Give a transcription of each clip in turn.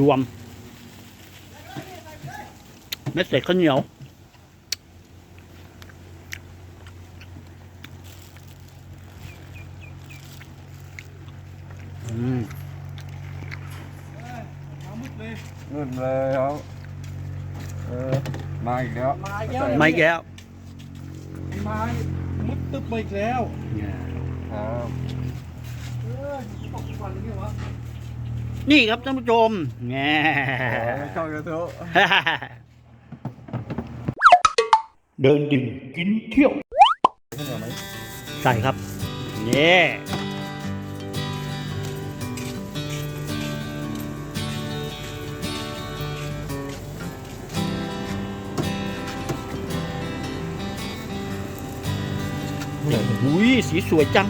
รวมเม็ดเสร็จข้าวเหนียว อืมนู่นเลยครับเออมาอีกแล้วมาอีกแล้วไม่แก้วมามุดตึ๊บไปอีกแล้วครับเออตกวันนี้วะ นี่ครับท่านผู้ชมแง่เข้ากันเถอะเดินดิ่งกินเที่ยวใส่ครับนี่หุยสีสวยจัง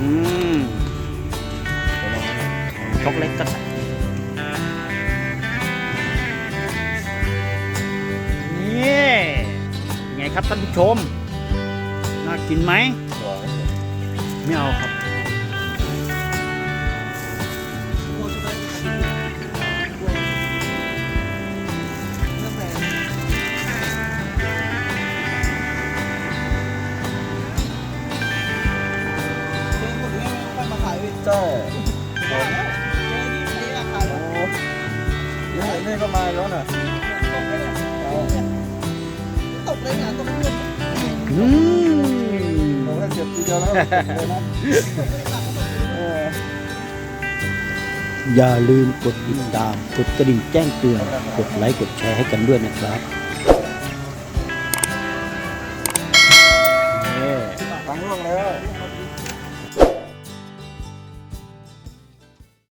มช็อกโกแลตก็ใส่นี่เป็นไงครับท่านผู้ชม น่ากินไหมไม่เอาครับ ใช่โอ้นี่นี่ก็มาแล้วน่ะตกเลยนะตกเลยอืมผมก็เจ็บทีเดียวแล้วนะอย่าลืมกดติดตาม กดกระดิ่งแจ้งเตือน กดไลค์ กดแชร์ให้กันด้วยนะครับ